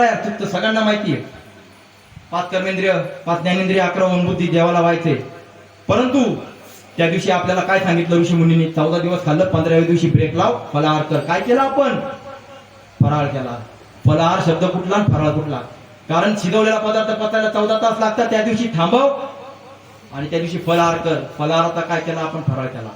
काय तर सगळ्यांना माहिती आहे पाच कर्मेंद्रिय पाच ज्ञानेंद्रिय अकरा बुद्धी देवाला व्हायचे. परंतु त्या दिवशी आपल्याला काय सांगितलं ऋषी मुनी चौदा दिवस खाल्लं पंधराव्या दिवशी ब्रेक लाव फलाहार कर. काय केलं आपण? फराळ केला. फलाहार शब्द कुठला आणि फराळ कुठला कारण शिजवलेला पदार्थ पचायला चौदा तास लागतात त्या दिवशी थांबव आणि त्या दिवशी फलाहार कर. फलाहार आता काय केला आपण? फराळ केला.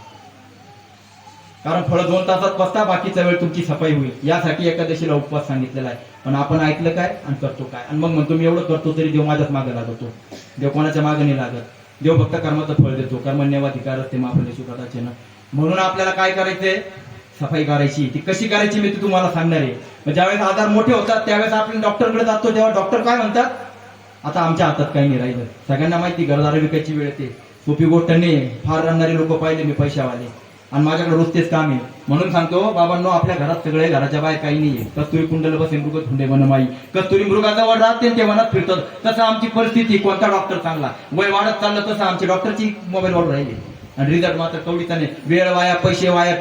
कारण फळ दोन तासात पसता बाकीचा वेळ तुमची सफाई होईल. यासाठी एकादशीला उपवास सांगितलेला आहे. पण आपण ऐकलं काय आणि करतो काय? आणि मग म्हणतो मी एवढं करतो तरी देव माझ्याच मागे लागतो. देव कोणाच्या मागे नाही लागत. देव फक्त कर्माचं फळ देतो. कर्मण्यवाधिकार असते महाप्रदेश सुखाचे ना. म्हणून आपल्याला काय करायचंय? सफाई करायची. ती कशी करायची मी ती तुम्हाला सांगणार आहे. मग ज्यावेळेस आजार मोठे होतात त्यावेळेस आपण डॉक्टरकडे जातो. तेव्हा डॉक्टर काय म्हणतात? आता आमच्या हातात काही नाही राहिलं. सगळ्यांना माहिती घरदार विकायची वेळ येते. सोपी गोष्ट नाही फार राहणारे लोक पाहिले मी पैशावाले. आणि माझ्याकडे रोज तेच काम आहे. म्हणून सांगतो बाबांनो आपल्या घरात सगळे घराच्या बाहेर काही नाहीये. कस्तुरी कुंडल बसे मृग धुंडे वनमाई कस्तुरी मृगाजवळ राहते ते वनात फिरतात. तसं आमची परिस्थिती कोणता डॉक्टर चांगला? वय वाढत चाललं तसं आमची डॉक्टरची मोबाईल वाढून राहिली. आणि रिझल्ट मात्र कवडीचा नाही. वेळ वाया पैसे वाया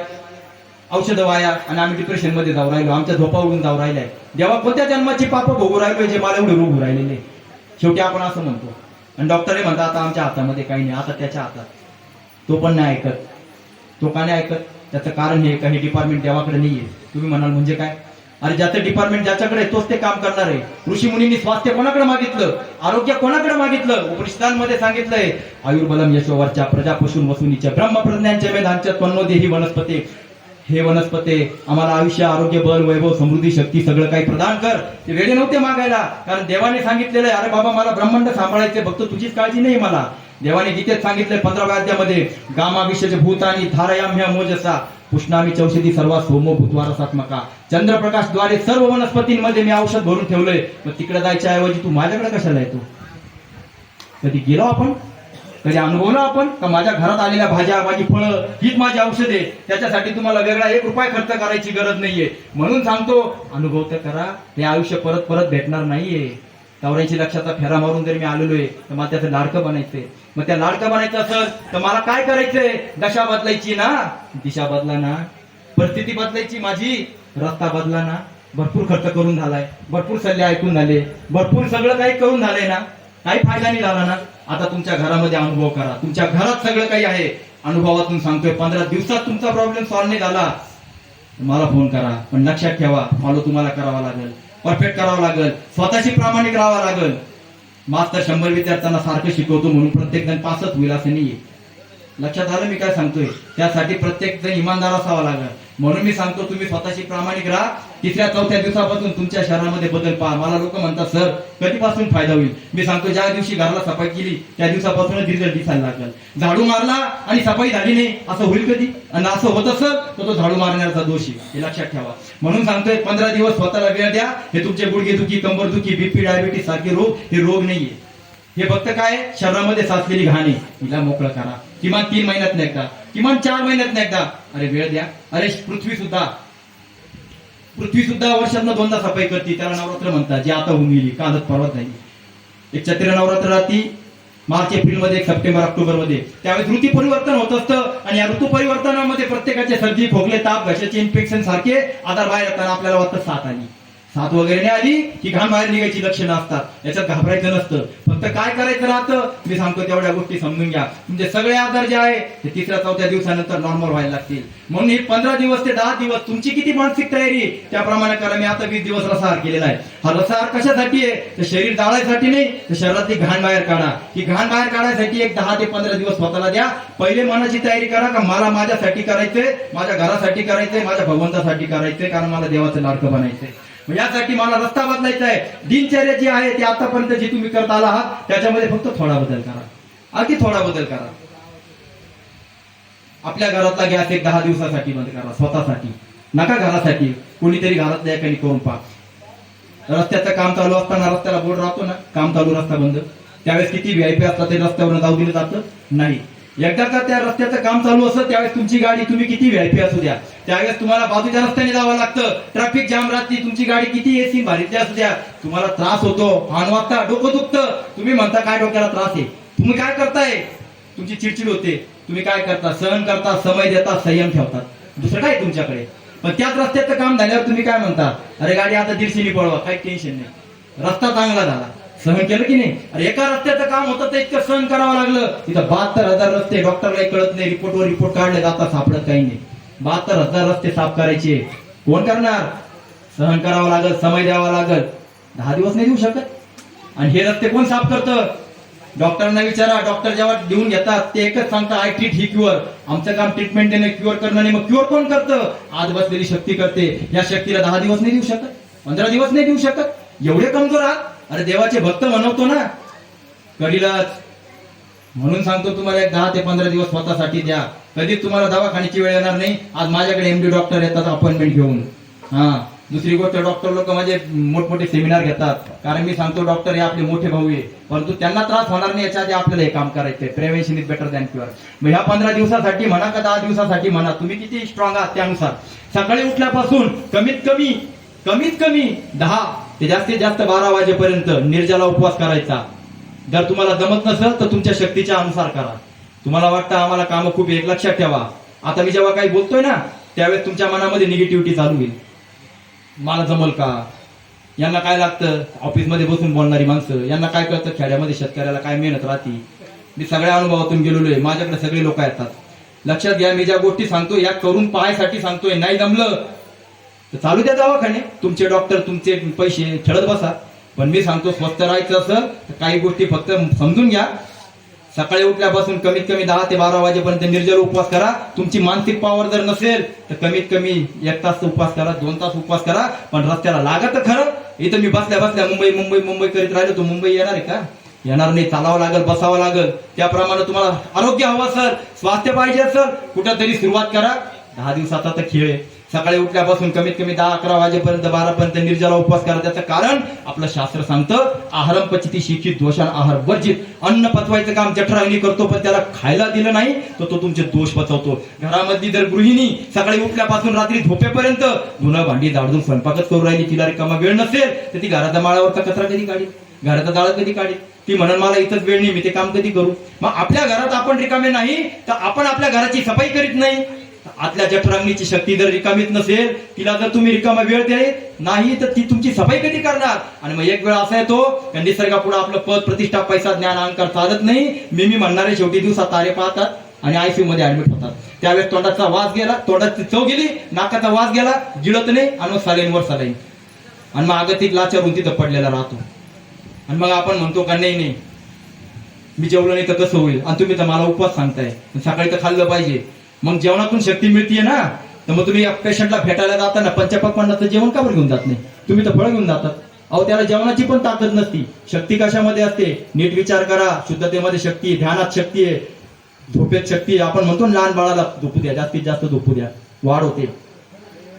औषधं वाया आणि आम्ही डिप्रेशनमध्ये जाऊ राहिलो. आमच्या झोपा उडून जाऊ राहिल्या. जेव्हा कोणत्या जन्माची पाप भोगू राहिलो जे मला एवढे रोग राहिलेले? शेवटी आपण असं म्हणतो. आणि डॉक्टरही म्हणतात आता आमच्या हातामध्ये काही नाही. आता त्याच्या हातात. तो पण नाही ऐकत. तो का नाही ऐकत त्याचं कारण हे काही डिपार्टमेंट देवाकडे नाहीये. तुम्ही म्हणाल म्हणजे काय? अरे ज्याचं डिपार्टमेंट ज्याच्याकडे तोच ते काम करणार आहे. ऋषी मुनींनी स्वास्थ्य कोणाकडे मागितलं? आरोग्य कोणाकडे मागितलं? उपनिषदांमध्ये सांगितलंय आयुर्बलम यशोवरच्या प्रजापशून वसुनीच्या ब्रह्मप्रज्ञांच्या मेधांच्या ही वनस्पती. हे वनस्पते आम्हाला आयुष्य आरोग्य बल वैभव समृद्धी शक्ती सगळं काही प्रदान कर. ते वेळे नव्हते मागायला. कारण देवाने सांगितलेलं आहे अरे बाबा मला ब्रह्मांड सांभाळायचे फक्त तुझीच काळजी नाही मला. देवाने गीतेत सांगितलंय पंधराव्या अध्यामध्ये गामा भूतानी धारयाम्य मोजसा पुष्णामी चौषधी सर्व सोमो भूतवारसात्मका चंद्रप्रकाशद्वारे सर्व वनस्पतींमध्ये मी औषध भरून ठेवलंय. मग तिकडे जायच्या ऐवजी तू माझ्याकडे कशाला येतो? कधी गेलो आपण? कधी अनुभवलं आपण? का माझ्या घरात आलेल्या भाज्या माझी फळं हीच माझी औषधे त्याच्यासाठी तुम्हाला वेगळा एक रुपया खर्च करायची गरज नाहीये. म्हणून सांगतो अनुभव तर करा. हे आयुष्य परत परत भेटणार नाहीये. चौऱ्याऐंशी लक्षाचा फेरा मारून जर मी आलेलो आहे तर मला त्याचं लाडकं बनायचंय. मग त्या लाडकं बनायचं असेल तर मला काय करायचंय? दशा बदलायची ना. दिशा बदला ना. परिस्थिती बदलायची माझी. रस्ता बदला ना. भरपूर खर्च करून झालाय. भरपूर सल्ले ऐकून झाले. भरपूर सगळं काही करून झालंय ना. काही फायदा नाही झाला ना. आता तुमच्या घरामध्ये अनुभव करा. तुमच्या घरात सगळं काही आहे. अनुभवातून सांगतोय. पंधरा दिवसात तुमचा प्रॉब्लेम सॉल्व्ह नाही झाला. मला फोन करा. पण लक्षात ठेवा. फॉलो तुम्हाला करावा लागेल. परफेक्ट करावं लागेल. स्वतःशी प्रामाणिक राहावं लागेल. मास्तर शंभर विद्यार्थ्यांना सारखं शिकवतो म्हणून प्रत्येक जण पासच होईल असं नाहीये. लक्षात आलं मी काय सांगतोय? त्यासाठी प्रत्येक जण इमानदार असावा लागेल. म्हणून मी सांगतो तुम्ही स्वतःशी प्रामाणिक राहा. तिसऱ्या चौथ्या दिवसापासून तुमच्या शहरामध्ये बदल पहा. मला लोक म्हणतात सर कधीपासून फायदा होईल? मी सांगतो ज्या दिवशी घराला सफाई केली त्या दिवसापासूनच रिझल्ट दिसायला लागला. झाडू मारला आणि सफाई झाली नाही. असं होईल कधी? आणि असं होत असेल तर तो झाडू मारण्याचा दोष आहे. हे लक्षात ठेवा. म्हणून सांगतोय पंधरा दिवस स्वतःला वेळ द्या. हे तुमचे गुडघे दुखी कंबर दुखी बीपी डायबिटीस सारखे रोग हे रोग नाहीये. हे फक्त काय? शरीरामध्ये साचलेली घाण आहे. हिला मोकळं करा. किमान तीन महिन्यात नाही का किमान चार महिन्यात एकदा. अरे वेळ द्या. अरे पृथ्वी सुद्धा. पृथ्वी सुद्धा वर्षातनं दोनदा सफाई करते. त्याला नवरात्र म्हणतात. जे आता होऊन गेली. कालच परवत नाही. एक चैत्र नवरात्र राहती. मार्च एप्रिलमध्ये सप्टेंबर ऑक्टोबरमध्ये त्यावेळेस ऋतू परिवर्तन होत असतं. आणि या ऋतू परिवर्तनामध्ये प्रत्येकाचे सर्दी खोकले ताप घशाचे इन्फेक्शन सारखे आजार बाहेर येताना आपल्याला वाटतं साथ आली. साथ वगैरे नाही आली की घाम बाहेर निघायची लक्षणं असतात. याच्यात घाबरायचं नसतं. फक्त काय करायचं राहतं? मी सांगतो तेवढ्या गोष्टी समजून घ्या. तुमचे सगळे आजार जे आहे ते तिसऱ्या चौथ्या दिवसानंतर नॉर्मल व्हायला लागतील. म्हणून हे पंधरा दिवस ते दहा दिवस तुमची किती मानसिक तयारी? त्याप्रमाणे करा. मी आता वीस दिवस रसाहार केलेला आहे. हा रसाहार कशासाठी आहे? तर शरीर जाळायसाठी नाही तर शरीरातली घाण बाहेर काढा. ही घाण बाहेर काढायसाठी एक दहा ते पंधरा दिवस स्वतःला द्या. पहिले मनाची तयारी करा का मला माझ्यासाठी करायचंय माझ्या घरासाठी करायचंय माझ्या भगवंतासाठी करायचंय कारण मला देवाचं लाडकं बनायचंय. यासाठी मला रस्ता बदलायचा आहे. दिनचर्या जी आहे ती आतापर्यंत जी तुम्ही करत आला आहात त्याच्यामध्ये फक्त थोडा बदल करा. अगदी थोडा बदल करा. आपल्या घरातला गॅस एक दहा दिवसासाठी बंद करा स्वतःसाठी. नका घरासाठी. कोणीतरी घरातल्या एकाने करून पहा. रस्त्याचं काम चालू असताना रस्त्याला बोर्ड राहतो ना? काम चालू रस्ता बंद. त्यावेळेस किती व्हीआयपी असतात ते रस्त्यावर जाऊ दिलं जातं? नाही. एकदा का त्या रस्त्याचं काम चालू असतं त्यावेळेस तुमची गाडी तुम्ही किती व्यायपी असू द्या. त्यावेळेस तुम्हाला बाजूच्या रस्त्याने जावं लागतं. ट्रॅफिक जाम राहते तुमची गाडी किती एसी भारीतली असू द्या. तुम्हाला त्रास होतो. हान वाजता डोकं दुखतं. तुम्ही म्हणता काय डोक्याला त्रास आहे? तुम्ही काय करताय? तुमची चिडचिड होते. तुम्ही काय करता? सहन करता समय देता संयम ठेवतात. दुसरं काय तुमच्याकडे? पण त्याच रस्त्याचं काम झाल्यावर तुम्ही काय म्हणता? अरे गाडी आता दीडशेनी पळवा काही टेन्शन नाही. रस्ता चांगला झाला. सहन केलं की नाही? अरे एका रस्त्याचं काम होतं तर इतकं सहन करावं लागलं. तिथं बहात्तर हजार रस्ते डॉक्टरला कळत नाही. रिपोर्टवर रिपोर्ट काढले जातात सापडत काही नाही. बहात्तर हजार रस्ते साफ करायचे. कोण करणार? सहन करावं लागल समय द्यावा लागल. दहा दिवस नाही देऊ शकत. आणि हे रस्ते कोण साफ करतं? डॉक्टरांना विचारा. डॉक्टर जेव्हा देऊन घेतात ते एकच सांगतात आय ट्रीट ही क्युअर आमचं काम ट्रीटमेंट देणे क्युअर करणं नाही. मग क्युअर कोण करतं? आज बसलेली शक्ती करते. या शक्तीला दहा दिवस नाही देऊ शकत. पंधरा दिवस नाही देऊ शकत. एवढे कमजोर आहात? अरे देवाचे भक्त म्हणवतो ना. कधीलाच. म्हणून सांगतो तुम्हाला एक दहा ते पंधरा दिवस स्वतःसाठी द्या. कधीच तुम्हाला दवाखान्याची वेळ येणार नाही. आज माझ्याकडे एमडी डॉक्टर येतात अपॉइंटमेंट घेऊन. हा. दुसरी गोष्ट डॉक्टर लोक माझे मोठमोठे सेमिनार घेतात. कारण मी सांगतो डॉक्टर हे आपले मोठे भाऊ आहे. परंतु त्यांना त्रास होणार नाही याच्या आधी आपल्याला हे काम करायचंय. Prevention is better than cure मग ह्या पंधरा दिवसासाठी म्हणा का दहा दिवसासाठी म्हणा तुम्ही किती स्ट्रॉंग आहात त्यानुसार. सकाळी उठल्यापासून कमीत कमी कमीत कमी दहा ते जास्तीत जास्त बारा वाजेपर्यंत निर्जला उपवास करायचा. जर तुम्हाला जमत नसेल तर तुमच्या शक्तीच्या अनुसार करा. तुम्हाला वाटतं आम्हाला कामं खूप एक लक्षात ठेवा. आता मी जेव्हा काही बोलतोय ना त्यावेळेस तुमच्या मनामध्ये निगेटिव्हिटी चालू होईल. मला जमल का? यांना काय लागतं? ऑफिसमध्ये बसून बोलणारी माणसं. यांना काय कळतं? खेड्यामध्ये शेतकऱ्याला काय मेहनत राहते? मी सगळ्या अनुभवातून गेलेलो आहे माझ्याकडे सगळे लोक येतात. लक्षात घ्या मी ज्या गोष्टी सांगतो या करून पाहायसाठी सांगतोय. नाही जमलं तर चालू द्या दवाखाने. तुमचे डॉक्टर तुमचे पैसे खेळत बसा. पण मी सांगतो स्वस्त राहायचं असेल तर काही गोष्टी फक्त समजून घ्या. सकाळी उठल्यापासून कमीत कमी दहा ते बारा वाजेपर्यंत निर्जल उपवास करा. तुमची मानसिक पॉवर जर नसेल तर कमीत कमी एक तास उपवास करा दोन तास उपवास करा. पण रस्त्याला लागत खरं. इथं मी बसल्या बसल्या मुंबई मुंबई मुंबई करीत राहिलो तो मुंबई येणार आहे का? येणार नाही चालावं लागल बसावं लागल. त्याप्रमाणे तुम्हाला आरोग्य हवं सर स्वास्थ्य पाहिजे असेल कुठंतरी सुरुवात करा. दहा दिवसाचा तर खेळ आहे. सकाळी उठल्यापासून कमीत कमी दहा अकरा वाजेपर्यंत बारापर्यंत निर्जला उपवास करा. त्याचं कारण आपलं शास्त्र सांगतं आहारम पचिती शिक्षित दोषान आहार वर्जित. अन्न पचवायचं काम जठराग्नी करतो पण त्याला खायला दिलं नाही तर तो तुमचे दोष पचवतो. घरामधली जर गृहिणी सकाळी उठल्यापासून रात्री झोपेपर्यंत धुणं भांडी जाडून स्वयंपाकच करू राहिली तिला रिकामा वेळ नसेल तर ती घराच्या माळावरचा कचरा कधी काढी घराचा जाळ कधी काढी ती म्हणून मला इथंच वेळ नाही मी ते काम कधी करू? मग आपल्या घरात आपण रिकामे नाही तर आपण आपल्या घराची सफाई करीत नाही. आतल्या जठरांगणीची शक्ती जर रिकामीत नसेल तिला जर तुम्ही रिकामा वेळ दिले नाही तर ती तुमची सफाई कधी करणार? आणि मग एक वेळ असा येतो का निसर्गापुढे आपलं पद प्रतिष्ठा पैसा ज्ञान अहंकार चालत नाही. मी मी म्हणणारे शेवटी दिवसात तारे पाहतात आणि आयसीयू मध्ये ऍडमिट होतात. त्यावेळेस तोंडाचा वास गेला तोंडाची चव गेली नाकाचा वास गेला गिळत नाही आणि मग वर सलाईन. आणि मग आगतिक लाचारून तिथं पडलेला राहतो. आणि मग आपण म्हणतो का नाही नाही मी जेवलो नाही तर कसं होईल? आणि तुम्ही तर मला उपवास सांगताय. सकाळी तर खाल्लं पाहिजे. मग जेवणातून शक्ती मिळतीये ना? तर मग तुम्ही पेशंटला भेटायला जाताना पंचपक्वांनाचं जेवण का बरं घेऊन जात नाही? तुम्ही तर फळ घेऊन जातात. अहो त्याला जेवणाची पण ताकद नसती. शक्ती कशामध्ये असते? नीट विचार करा. शुद्धतेमध्ये शक्ती आहे, ध्यानात शक्ती आहे. झोपेत शक्ती आहे. आपण म्हणतो लहान बाळाला झोपू द्या जास्तीत जास्त झोपू द्या. वाढ होते.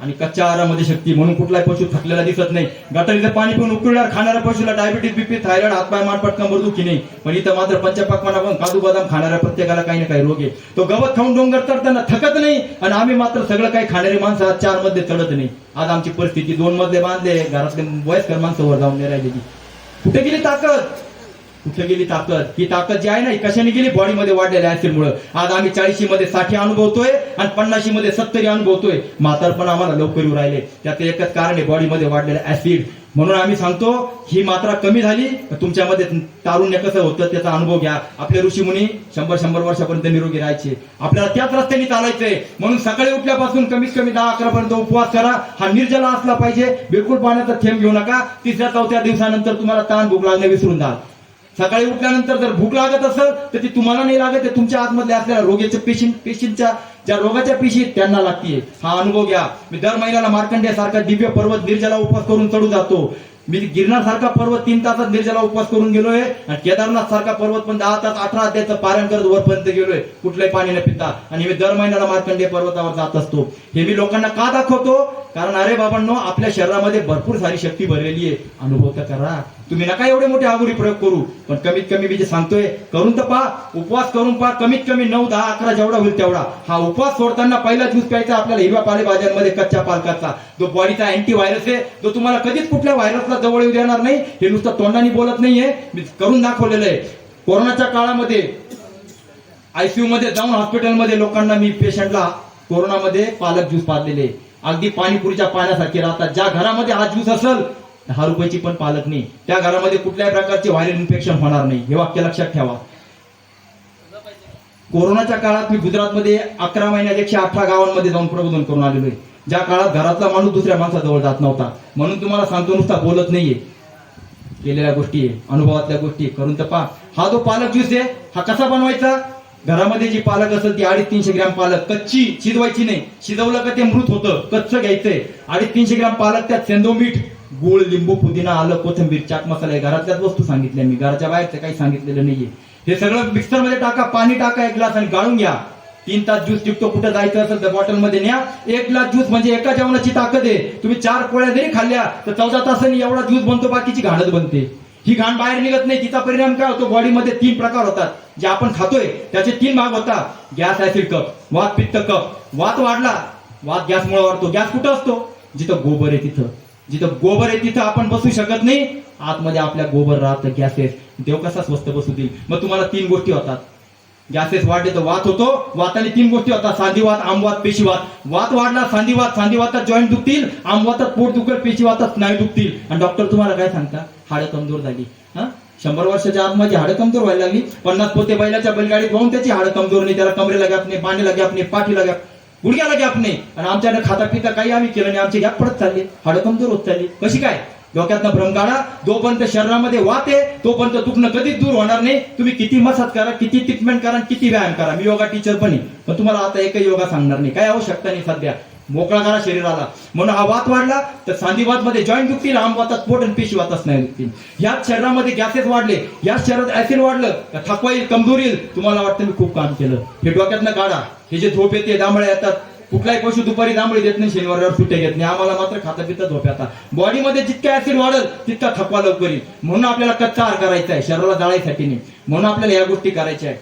आणि कच्च्या आहारामध्ये शक्ती. म्हणून कुठलाही पशु थकलेला दिसत नाही. गटारीचं पाणी पिऊन उकळणार खाणाऱ्या पशुला डायबिटीस बीपी थायरॉइड हातपाय मारपट कंबर की नाही? पण इथं मात्र पंचपाकवाना पण काजू बदाम खाणाऱ्या प्रत्येकाला काही ना काही रोग आहे. तो गवत खाऊन डोंगर चढताना थकत नाही आणि आम्ही मात्र सगळं काही खाणारी माणसं आज चारमध्ये चढत नाही. आज आमची परिस्थिती दोन मधले बांधले घरातले वयस्कर माणसं वर जाऊन नाही राहिलेली. कुठे गेली ताकद? कुठे गेली ताकद? ही ताकद जी आहे ना कशाने गेली? बॉडीमध्ये वाढलेल्या ऍसिडमुळे आज आम्ही चाळीशी मध्ये साठी अनुभवतोय आणि पन्नाशी मध्ये सत्तरी अनुभवतोय. म्हातारपण आम्हाला लवकर येऊ राहिले. त्याचं एकच कारण आहे बॉडीमध्ये वाढलेलं ऍसिड म्हणून आम्ही सांगतो ही मात्रा कमी झाली तुमच्यामध्ये तारुण्य कसं होतं त्याचा अनुभव घ्या. आपले ऋषीमुनी शंभर शंभर वर्षापर्यंत निरोगी राहायचे. आपल्याला त्याच रस्त्याने चालायचंय. म्हणून सकाळी उठल्यापासून कमीत कमी दहा अकरा पर्यंत उपवास करा. हा निर्जला असला पाहिजे. बिलकुल पाण्याचा थेंब घेऊ नका. तिसऱ्या चौथ्या दिवसानंतर तुम्हाला ताण भूक लागणे विसरून जा सकाळी उठल्यानंतर जर भूक लागत असेल तर ती तुम्हाला नाही लागत तुमच्या आतमधल्या असलेल्या रोग्याच्या पेशी पेशींच्या ज्या रोगाच्या पेशी त्यांना लागतीये. हा अनुभव घ्या. मी दर महिन्याला मार्कंड्यासारखा दिव्य पर्वत निर्जला उपवास करून चढू जातो. मी गिरनार सारखा पर्वत तीन तासात निर्जला उपवास करून गेलोय आणि केदारनाथ सारखा पर्वत पण दहा तास अठरा अध्यायचं पारायण करत वरपर्यंत गेलोय. कुठलंही पाणी न पिता. आणि मी दर महिन्याला मार्कंडे पर्वतावर जात असतो. हे मी लोकांना का दाखवतो? कारण अरे बाबांनो आपल्या शरीरामध्ये भरपूर सारी शक्ती भरलेली आहे. अनुभव तर करा. तुम्ही नका एवढे मोठे आगुरी प्रयोग करू. पण कमीत कमी मी जे सांगतोय करून तर पहा. उपवास करून पहा. कमीत कमी नऊ दहा अकरा जेवढा होईल तेवढा. हा उपवास सोडताना पहिला ज्यूस प्यायचा आपल्याला हिरव्या पालेभाज्यांमध्ये कच्च्या पालकाचा. जो बॉडीचा अँटी व्हायरस आहे तो तुम्हाला कधीच कुठल्या व्हायरसला जवळ येऊ देणार नाही. हे नुसतं तोंडाने बोलत नाहीये. मी करून दाखवलेलं आहे. कोरोनाच्या काळामध्ये आयसीयू मध्ये जाऊन हॉस्पिटलमध्ये लोकांना मी पेशंटला कोरोनामध्ये पालक ज्यूस पाजलेले अगदी पाणीपुरीच्या पाण्यासारखे राहतात. ज्या घरामध्ये हा ज्यूस असेल दहा रुपयाची पण पालक नाही. त्या घरामध्ये कुठल्याही प्रकारचे व्हायरल इन्फेक्शन होणार नाही. हे वाक्य लक्षात ठेवा. कोरोनाच्या काळात मी गुजरातमध्ये अकरा महिन्यात एकशे अठरा गावांमध्ये जाऊन प्रबोधन करून आलेलो आहे. ज्या काळात घरातला माणूस दुसऱ्या माणसाजवळ जात नव्हता. म्हणून तुम्हाला सांगतो नुसता बोलत नाहीये. केलेल्या गोष्टी आहे अनुभवातल्या गोष्टी करून तर पहा. हा जो पालक ज्यूस आहे हा कसा बनवायचा? घरामध्ये जी पालक असेल ती अडीच तीनशे ग्रॅम पालक. कच्ची शिजवायची नाही. शिजवलं का ते मृत होतं. कच्च घ्यायचंय. अडीच तीनशे ग्रॅम पालक त्यात सेंदो मीठ गुळ लिंबू पुदिना आलं कोथिंबीर चाट मसाला आहे घरातल्याच वस्तू सांगितल्या मी. घराच्या बाहेरचं काही सांगितलेलं नाहीये. हे सगळं मिक्सरमध्ये टाका पाणी टाका एक ग्लास आणि गाळून घ्या. तीन तास ज्यूस टिकतो कुठं जायचं असेल तर बॉटलमध्ये न्या. एक ग्लास ज्यूस म्हणजे एका जेवणाची ताकद आहे. तुम्ही चार पोळ्या जरी खाल्ल्या तर चौदा तासांनी एवढा ज्यूस बनतो बाकीची घाणच बनते. ही घाण बाहेर निघत नाही तिचा परिणाम काय होतो? बॉडीमध्ये तीन प्रकार होतात. जे आपण खातोय त्याचे तीन भाग होतात. गॅस ऍसिड कप वात पित्त कप. वात वाढला वात गॅसमुळे वाढतो. गॅस कुठं असतो? जिथं गोबर आहे तिथं. जिथं गोबर आहे तिथं आपण बसू शकत नाही. आतमध्ये आपल्या गोबर राहतं गॅसेस देव कसा स्वस्त बसू देईल मग तुम्हाला तीन गोष्टी होतात. गॅसेस वाढले तर वात होतो. वाताने तीन गोष्टी होतात. सांधीवात आमवात पेशीवात. वात वाढला सांधीवात सांधीवातात जॉईंट दुखतील. आमवातात पोट दुखेल पेशीवातात स्नायू दुखतील. आणि डॉक्टर तुम्हाला काय सांगता? हाडं कमजोर झाली. हा? शंभर वर्षाच्या आत माझी हाडं कमजोर व्हायला लागली. पन्नास पोते बैलाच्या बैलगाडीत वाहून त्याची हाडं कमजोर नाही. त्याला कमरेला गॅप नाही पाणी गॅप नाही पाठीला गॅप. गुडघ्याला गॅप नाही. आणि आमच्याकडे खाता पिता काही आम्ही केलं नाही. आमची गॅप पडत चालली. हाडं कमजोर होत चालली. कशी काय? डोक्यातनं भ्रम काढा. जोपर्यंत शरीरामध्ये वात आहे तोपर्यंत दुखणं कधीच दूर होणार नाही. तुम्ही किती मसाज करा किती ट्रीटमेंट करा किती व्यायाम करा. मी योगा टीचर पण आहे. पण तुम्हाला आता एकही योगा सांगणार नाही. काय आवश्यकता नाही सध्या. मोकळा करा शरीराला. म्हणून हा वात वाढला तर सांधीवात मध्ये जॉईंट दुखतील आम वातात पोट आणि पेशी वातच नाही दुखतील. याच शरीरामध्ये गॅसेस वाढले याच शरीरात ऍसिड वाढलं तर थकवा येईल कमजोर येईल. तुम्हाला वाटतं मी खूप काम केलं. हे डोक्यातनं काढा. हे जे झोप येते दांबळ्या येतात. कुठलाही पशु दुपारी दांबळी देत नाही शनिवार सुट्ट्या घेत नाही. आम्हाला मात्र खाता पिता झोप येतात. बॉडीमध्ये जितका ऍसिड वाढल तितका थकवा लवकर येईल. म्हणून आपल्याला कच्चा आहार करायचा आहे. शरीराला जाळायसाठी नाही. म्हणून आपल्याला या गोष्टी करायच्या आहे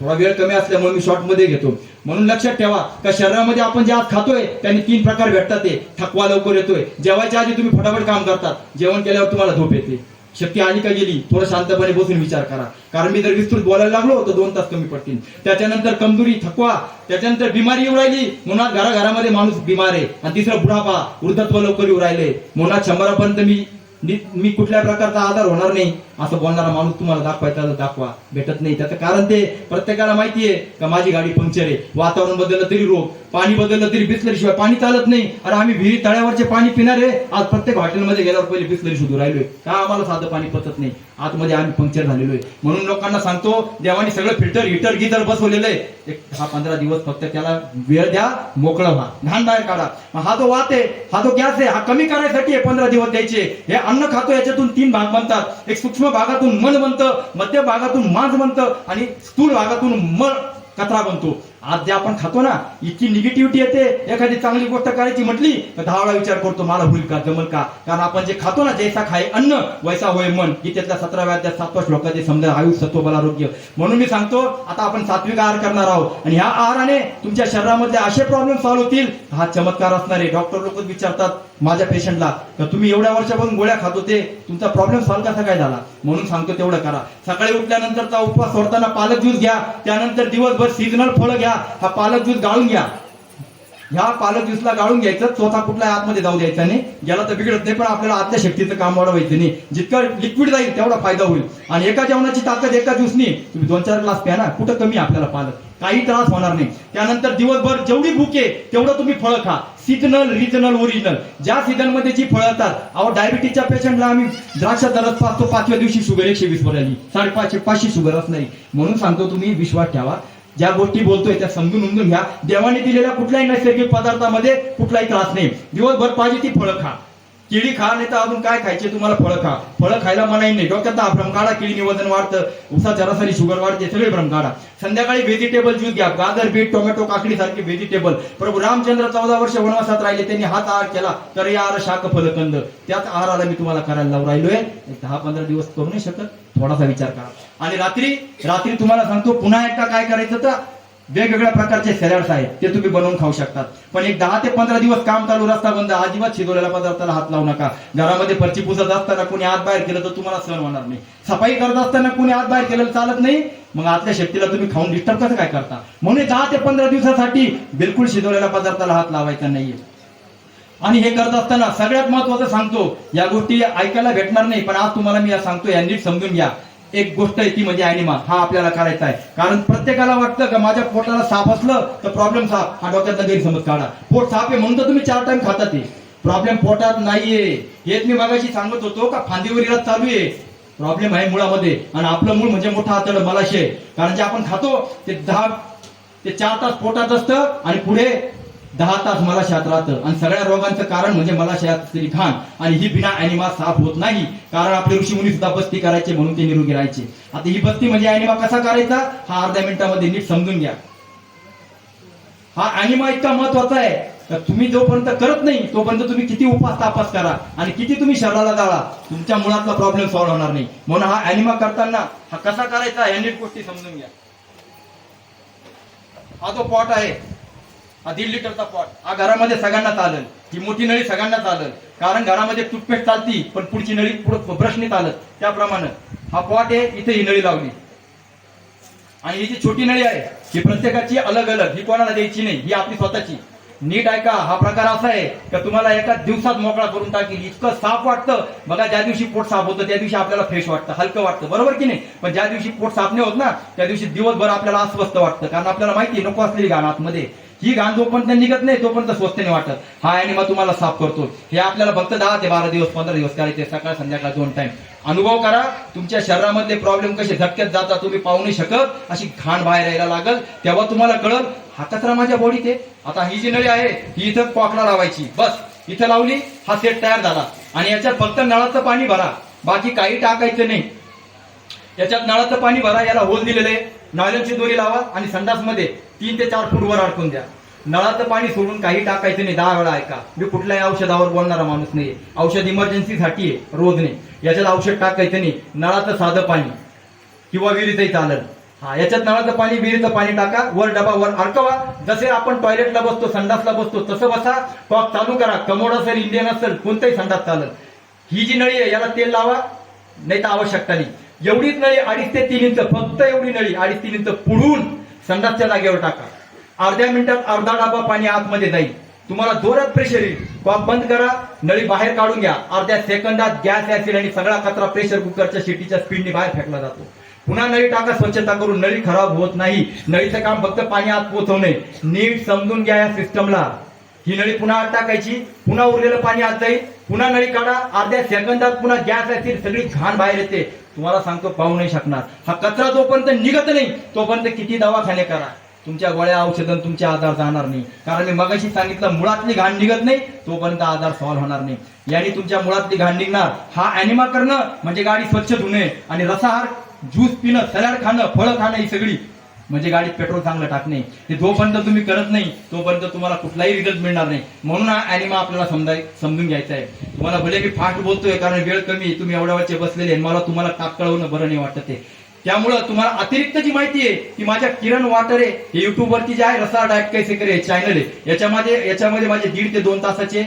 थोडा वेळ कमी असल्यामुळे मी शॉर्टमध्ये घेतो. म्हणून लक्षात ठेवा का शरीरामध्ये आपण जे आज खातोय त्याने तीन प्रकार भेटतात ते. थकवा लवकर येतोय. जेवायच्या आधी तुम्ही फटाफट काम करतात. जेवण केल्यावर तुम्हाला झोप येते. शक्ती आली का गेली थोडं शांतपणे बसून विचार करा. कारण मी जर विस्तृत बोलायला लागलो तर दोन तास कमी पडतील. त्याच्यानंतर कमजोरी थकवा त्याच्यानंतर बिमारी येऊ राहिली मुळात घराघरामध्ये माणूस बिमार आहे. आणि तिसरं बुढापा वृद्धत्व लवकर येऊ राहिले. मुळात शंभरापर्यंत मी मी कुठल्या प्रकारचा आधार होणार नाही असं बोलणारा माणूस तुम्हाला दाखवायचा दाखवा. भेटत नाही. त्याचं कारण ते प्रत्येकाला माहिती आहे का माझी गाडी पंक्चर आहे. वातावरण बदललं तरी रोग पाणी बदललं तरी बिस्लरी शिवाय पाणी चालत नाही. अरे आम्ही विहिरी तळ्यावरचे पाणी पिणार आहे. आज प्रत्येक हॉटेलमध्ये गेल्यावर पहिले बिसलरी शोधू राहिलोय. का आम्हाला साधं पाणी पचत नाही? आतमध्ये आम्ही पंक्चर झालेलो आहे. म्हणून लोकांना सांगतो देवानी सगळं फिल्टर हिटर गिटर बसवलेलं आहे. एक दहा पंधरा दिवस फक्त त्याला वेळ द्या मोकळा व्हा. घाण बाहेर काढा. मग हा जो वात आहे हा जो गॅस आहे हा कमी करायसाठी पंधरा दिवस द्यायचे. हे अन्न खातो याच्यातून तीन भाग बनतात. एक सूक्ष्म भागातून मन बनतं मध्य भागातून मांस बनतं आणि स्थूल भागातून मळ कचरा बनतो. आज जे आपण खातो ना इतकी निगेटिव्हिटी येते. एखादी चांगली गोष्ट करायची म्हटली तर दहा वेळा विचार करतो मला होईल का? जमल का? कारण आपण जे खातो ना जैसा खाय अन्न वैसा होय मन गीतेतल्या सतराव्या त्या सातवा श्लोकाचे समजा आयुष सत्व बल आरोग्य. म्हणून मी सांगतो आता आपण सात्विक आहार करणार आहोत. आणि ह्या आहाराने तुमच्या शरीरामधले असे प्रॉब्लेम सॉल्व्ह होतील. हा चमत्कार असणार. आहे डॉक्टर लोक विचारतात माझ्या पेशंटला तर तुम्ही एवढ्या वर्षापासून गोळ्या खात होते तुमचा प्रॉब्लेम सॉल्व्ह कसा काय झाला? म्हणून सांगतो तेवढं करा. सकाळी उठल्यानंतरचा उपवास सोडताना पालक ज्यूस घ्या त्यानंतर दिवसभर सीजनल फळं घ्या हा पालक ज्यूस गाळून घ्या. ह्या पालक ज्यूसला गाळून घ्यायचं स्वतः कुठल्या आतमध्ये जाऊ द्यायचा नाही. गेला तर बिघडत नाही पण आपल्याला आतल्या शक्तीचं काम वाढवायचं नाही. जितकं लिक्विड जाईल तेवढा फायदा होईल. आणि एका जेवणाची ताकद एका ज्यूसनी तुम्ही दोन चार ग्लास प्या ना कुठं कमी आपल्याला पालक? काही त्रास होणार नाही. त्यानंतर दिवसभर जेवढी भूक आहे तेवढं तुम्ही फळं खा. सीजनल रिजनल ओरिजिनल ज्या सीझनमध्ये जी फळं येतात अहो डायबिटीजच्या पेशंटला आम्ही द्राक्ष दरच पाचतो पाचव्या दिवशी शुगर एकशे वीस वर आली. साडेपाचशे पाचशे शुगर नाही म्हणून सांगतो तुम्ही विश्वास ठेवा. ज्या गोष्टी बोलतोय त्या समजून उमजून घ्या. देवाने दिलेल्या कुठल्याही नैसर्गिक पदार्थामध्ये कुठलाही त्रास नाही. दिवसभर पाहिजे ती फळं खा. केळी खा नाही तर अजून काय खायचे? तुम्हाला फळं खा. फळं खायला मनाई नाही. डोक्यात हा भ्रम काढा केळीने वजन वाढतं. उसा रसाने शुगर वाढते सगळे भ्रम काढा संध्याकाळी व्हेजिटेबल ज्यूस घ्या. गाजर बीट टोमॅटो काकडी सारखे व्हेजिटेबल प्रभू रामचंद्र चौदा वर्ष वनवासात राहिले. त्यांनी हाच आहार केला. तर या आहार शाक फलकंद त्याच आहाराला मी तुम्हाला करायला लावून राहिलोय. दहा पंधरा दिवस करू नाही शकत. थोडासा विचार करा. आणि रात्री रात्री तुम्हाला सांगतो पुन्हा एकदा काय करायचं तर वेगवेगळ्या प्रकारचे सॅलड्स आहेत ते तुम्ही बनवून खाऊ शकतात. पण एक दहा ते पंधरा दिवस काम चालू रस्ता बंद अजिबात शिजवलेल्या पदार्थाला हात लावू नका. घरामध्ये फरची पुसत असताना कोणी आत बाहेर केलं तर तुम्हाला सहन होणार नाही. सफाई करत असताना कोणी आत बाहेर केलं चालत नाही मग आतल्या शक्तीला तुम्ही खाऊन डिस्टर्ब कसं काय करता? म्हणून दहा ते पंधरा दिवसासाठी बिलकुल शिजवलेल्या पदार्थाला हात लावायचा नाहीये. आणि हे करत असताना सगळ्यात महत्वाचं सांगतो या गोष्टी ऐकायला भेटणार नाही पण आज तुम्हाला मी या सांगतो या नीट समजून घ्या. एक गोष्ट आहे ती म्हणजे अॅनिमा हा आपल्याला करायचा आहे. कारण प्रत्येकाला वाटतं का माझ्या पोटाला साप असलं तर प्रॉब्लेम साप. हा डॉक्टरचा गैरसमज काढा. पोट साप आहे म्हणून तर तुम्ही चार टाइम खाता ते. प्रॉब्लेम पोटात नाहीये. हेच मी मागाशी सांगत होतो का फांदीवरीला चालू आहे. प्रॉब्लेम आहे मुळामध्ये. आणि आपलं मूळ म्हणजे मोठा आतड मलाशय. कारण जे आपण खातो ते दहा ते चार तास पोटात असतं आणि पुढे दहा तास मलाशयात राहतं. आणि सगळ्या रोगांचं कारण म्हणजे मलाशयात असलेली घाण. आणि ही बिना अॅनिमा साफ होत नाही. कारण आपले ऋषीमुनी सुद्धा बस्ती करायचे म्हणून ते निरोगी राहायचे. आता ही बस्ती म्हणजे अॅनिमा कसा करायचा? हा अर्ध्या मिनिटामध्ये नीट समजून घ्या. हा अॅनिमा इतका महत्त्वाचा आहे. तर तुम्ही जोपर्यंत करत नाही तोपर्यंत तुम्ही किती उपास तापास करा. आणि किती तुम्ही शरीराला जाळा तुमच्या मुळातला प्रॉब्लेम सॉल्व्ह होणार नाही. म्हणून हा अॅनिमा करताना हा कसा करायचा? या नीट गोष्टी समजून घ्या. हा जो पॉट आहे हा दीड लिटरचा पॉट हा घरामध्ये सगळ्यांना आलं ही मोठी नळी सगळ्यांना आलं कारण घरामध्ये टूथपेस्ट चालती पण पुढची नळी पुढे ब्रश नाही चालत. त्याप्रमाणे हा पॉट आहे इथे ही नळी लावली. आणि ही जी छोटी नळी आहे ही प्रत्येकाची अलग अलग ही कोणाला द्यायची नाही ही आपली स्वतःची. नीट ऐका हा प्रकार असा आहे का तुम्हाला एका दिवसात मोकळा करून टाकेल. इतकं साफ वाटतं. बघा ज्या दिवशी पोट साफ होतं त्या दिवशी आपल्याला फ्रेश वाटतं हलकं वाटतं. बरोबर की नाही? पण ज्या दिवशी पोट साफ नाही होत ना त्या दिवशी दिवसभर आपल्याला अस्वस्थ वाटतं. कारण आपल्याला माहिती आहे नको असलेली घाण आतमध्ये. ही घाण जोपर्यंत निघत नाही तोपर्यंत स्वस्त नाही वाटत. हा आणि मग तुम्हाला साफ करतो. हे आपल्याला फक्त दहा ते बारा दिवस पंधरा दिवस करायचे सकाळ संध्याकाळ दोन टाइम अनुभव करा तुमच्या शरीरामधले प्रॉब्लेम कसे धक्क्यात जातात तुम्ही पाहू नाही शकत. अशी घाण बाहेर यायला लागल. तेव्हा तुम्हाला कळल हा कचरा माझ्या बॉडीत आहे आता ही जी नळी आहे ही इथं पॉकला लावायची. बस इथं लावली हा सेट तयार झाला. आणि याच्यात फक्त नळाचं पाणी भरा. बाकी काही टाकायचं नाही. याच्यात नळाचं पाणी भरा याला होल दिलेलं आहे. नायलनची दोरी लावा आणि संडासमध्ये तीन ते चार फूट वर अडकून द्या. नळाचं पाणी सोडून काही टाकायचं नाही दहा वेळा ऐका. मी कुठल्याही औषधावर बोलणारा माणूस नाही औषध इमर्जन्सीसाठी आहे रोज नाही. याच्यात औषध टाकायचं नाही नळाचं साधं पाणी. किंवा विहिरीतही चालल. हा याच्यात नळाचं पाणी विहिरीचं पाणी टाका वर डबा वर अडकवा. जसे आपण टॉयलेटला बसतो संडासला बसतो तसं बसा. टॉक चालू करा. कमोड असेल इंडियन असेल कोणताही संडास चालल. ही जी नळी आहे याला तेल लावा. नाही तर आवश्यकता नाही. एवढीच नळी अडीच ते तीन इंच फक्त एवढी नळी अडीच तीन इंच पुढून संडासच्या जागेवर टाका. अर्ध्या मिनिटात अर्धा डाबा पाणी आतमध्ये जाईल. तुम्हाला जोरात प्रेशर येईल. कॉप बंद करा नळी बाहेर काढून घ्या. अर्ध्या सेकंदात गॅस ऍसिड आणि सगळा कचरा प्रेशर कुकरच्या शेटीच्या स्पीडने बाहेर फेकला जातो. पुन्हा नळी टाका स्वच्छता करून. नळी खराब होत नाही. नळीचं काम फक्त पाणी आत पोहोचवणे. नीट समजून घ्या या सिस्टमला ही नळी पुन्हा आत टाकायची. पुन्हा उरलेलं पाणी आत जाईल. पुन्हा नळी काढा. अर्ध्या सेकंदात पुन्हा गॅस ऍसिड सगळी घाण बाहेर येते. तुम्हाला सांगतो पाहू नाही शकणार. हा कचरा जोपर्यंत निघत नाही तोपर्यंत किती दवाखाने करा. तुमच्या गोळ्या औषधं तुमचे आजार जाणार नाही. कारण मी मगाशी सांगितलं मुळातली घाण निघत नाही तोपर्यंत आजार सॉल्व्ह होणार नाही. याने तुमच्या मुळातली घाण निघणार. हा अॅनिमा करणं म्हणजे गाडी स्वच्छ धुणे आणि रसाहार ज्यूस पिणं सलाड खाणं फळं खाणं ही सगळी म्हणजे गाडीत पेट्रोल चांगलं टाकणे हे जोपर्यंत तुम्ही करत नाही तोपर्यंत तुम्हाला कुठलाही रिझल्ट मिळणार नाही. म्हणून हा अॅनिमा आपल्याला समजाय समजून घ्यायचा आहे. तुम्हाला भले मी फास्ट बोलतोय कारण वेळ कमी आहे, तुम्ही एवढ्या वेळचे बसलेले आहे. मला तुम्हाला टाक कळवणं बरं नाही वाटत आहे. त्यामुळं तुम्हाला अतिरिक्त जी माहिती आहे की माझ्या किरण वाटरे हे युट्यूबवरती जे आहे रसा डायट कैसे करे चॅनल आहे. याच्यामध्ये याच्यामध्ये माझे दीड ते दोन तासाचे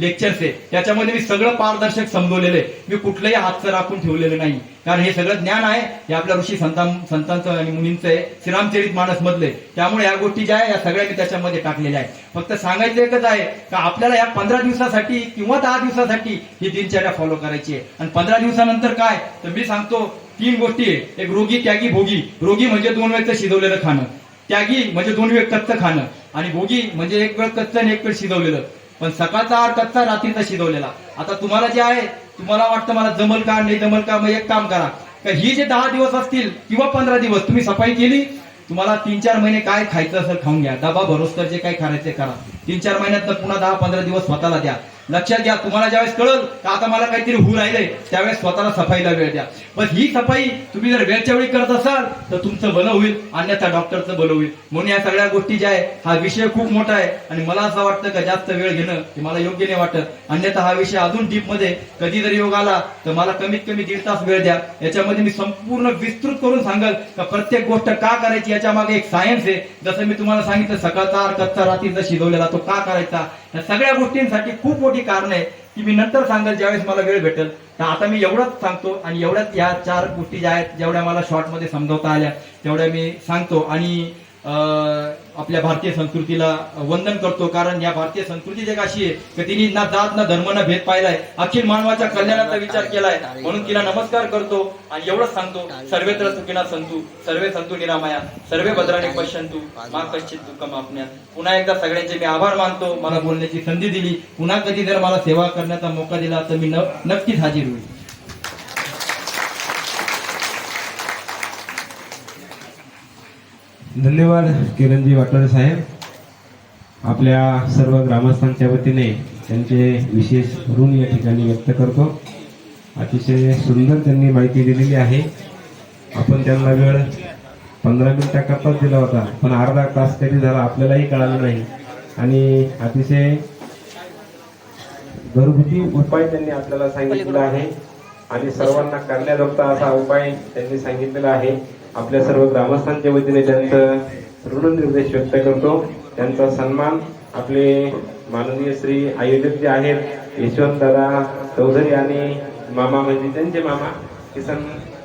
लेक्चर्स आहे. त्याच्यामध्ये मी सगळं पारदर्शक समजवलेलं आहे. मी कुठलंही हातचं राखून ठेवलेलं नाही. कारण हे सगळं ज्ञान आहे. हे आपल्या ऋषी संतां संतांचं आणि मुनींचं आहे. श्रीरामचरित मानस मधले त्यामुळे या गोष्टी ज्या आहे या सगळ्या मी त्याच्यामध्ये टाकलेल्या आहे फक्त सांगायचं एकच आहे का आपल्याला या पंधरा दिवसासाठी किंवा दहा दिवसासाठी ही दिनचर्या फॉलो करायची आहे. आणि पंधरा दिवसानंतर काय? तर मी सांगतो तीन गोष्टी आहे. एक रोगी त्यागी भोगी. रोगी म्हणजे दोन वेळचं शिजवलेलं खाणं. त्यागी म्हणजे दोन वेळ कच्चं खाणं. आणि भोगी म्हणजे एक वेळ कच्चं आणि एक वेळ शिजवलेलं. पण सकाळचा आहार कच्चा रात्रीचा शिजवलेला. आता तुम्हाला जे आहे तुम्हाला वाटतं मला जमल का नाही जमल का मग एक काम करा. का ही जे दहा दिवस असतील किंवा पंधरा दिवस तुम्ही सफाई केली तुम्हाला तीन चार महिने काय खायचं असेल खाऊन घ्या. डबा भरोस्तर जे काय करायचे करा. तीन चार महिन्यात पुन्हा दहा पंधरा दिवस स्वतःला द्या. लक्षात घ्या तुम्हाला ज्यावेळेस कळल का आता मला काहीतरी होऊ राहिलंय त्यावेळेस स्वतःला सफाईला वेळ द्या. पण ही सफाई तुम्ही जर वेळच्या वेळी करत असाल तर तुमचं भलं होईल अन्यथा डॉक्टरचं भलं होईल. म्हणून या सगळ्या गोष्टी ज्या आहे हा विषय खूप मोठा आहे. आणि मला असं वाटतं का जास्त वेळ घेणं हे मला योग्य नाही वाटत. अन्यथा हा विषय अजून डीपमध्ये कधी जरी योग आला तर मला कमीत कमी दीड तास वेळ द्या. याच्यामध्ये मी संपूर्ण विस्तृत करून सांगाल का प्रत्येक गोष्ट का करायची याच्या मागे एक सायन्स आहे. जसं मी तुम्हाला सांगितलं सकाळचा कच्चा रात्रीचा शिजवलेला तो का करायचा? या सगळ्या गोष्टींसाठी खूप मोठी कारण आहे की मी नंतर सांगेल ज्यावेळेस मला वेळ भेटेल. तर आता मी एवढंच सांगतो आणि एवढ्याच या चार गोष्टी ज्या आहेत जेवढ्या मला शॉर्टमध्ये समजावता आल्या तेवढ्या मी सांगतो. आणि आपल्या भारतीय संस्कृतीला वंदन करतो. कारण या भारतीय संस्कृती एक अशी आहे की तिने ना जात ना धर्म ना भेद पाहिलाय. अखिल मानवाच्या कल्याणाचा विचार केलाय. म्हणून तिला नमस्कार करतो आणि एवढंच सांगतो सर्वेत्र सुखिना संतू सर्वे संतू निरामाया सर्वे भद्राने पश्यंतू मा कश्चित दुःखम आपण्यात पुन्हा एकदा सगळ्यांचे मी आभार मानतो. मला बोलण्याची संधी दिली. पुन्हा कधी जर मला सेवा करण्याचा मौका दिला तर मी न- नक्कीच हाजीर होईल. धन्यवाद किरणजी वाटोळे साहेब. आपल्या सर्व ग्रामस्थांच्या वतीने त्यांचे विशेष ऋण या ठिकाणी व्यक्त करतो. अतिशय सुंदर त्यांनी माहिती दिलेली आहे. आपण त्यांना वेळ पंधरा मिनिटाकरताच दिला होता पण अर्धा तास कधी झाला आपल्यालाही कळालं नाही. आणि अतिशय घरगुती उपाय त्यांनी आपल्याला सांगितलेला आहे. आणि सर्वांना करण्याजोगता असा उपाय त्यांनी सांगितलेला आहे. आपल्या सर्व ग्रामस्थांच्या वतीने त्यांचं ऋणनिर्देश व्यक्त करतो. त्यांचा सन्मान आपले माननीय श्री आयोजक जे आहेत यशवंत दादा चौधरी आणि मामा म्हणजे त्यांचे मामा किसन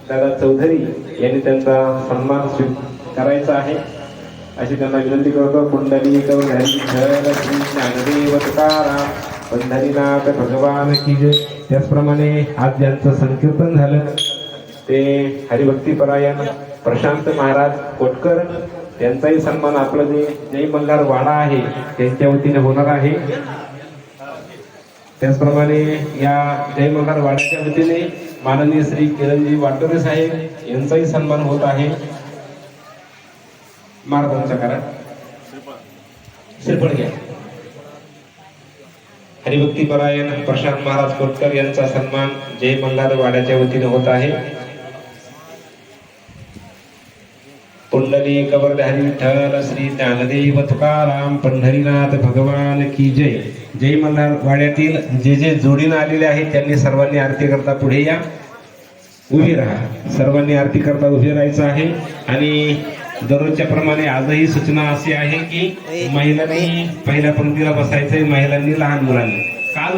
दादा चौधरी यांनी त्यांचा सन्मान स्वी- करायचा आहे. अशी त्यांना विनंती करतो. कुंडली श्री पंढरीनाथ भगवान की जय. त्याचप्रमाणे आज ज्यांचं संकीर्तन झालं ते हरिभक्तीपरायण प्रशांत महाराज कोटकर यांचाही सन्मान आपलं जे जय मल्हार वाडा आहे त्यांच्या वतीने होणार आहे. त्याचप्रमाणे या जय मल्हार वाड्याच्या वतीने माननीय श्री किरणजी वाटोरे साहेब यांचाही सन्मान होत आहे. मार्गांचा करा. श्रीफळ घ्या. हरिभक्तीपरायण प्रशांत महाराज कोटकर यांचा सन्मान जय मल्हार वाड्याच्या वतीने होत आहे. पुंडली कवरधारी विठ्ठल श्री ज्ञानदेव तुकाराम पंढरीनाथ भगवान की जय. जय मल्हार वाड्यातील जे जे जोडीनं आलेले आहेत त्यांनी सर्वांनी आरती करता पुढे या. उभी राहा. सर्वांनी आरती करता उभे राहायचं आहे. आणि दररोजच्या प्रमाणे आजही सूचना अशी आहे की महिलांनी पहिल्या पंक्तीला बसायचंय महिलांनी लहान मुलांनी. काल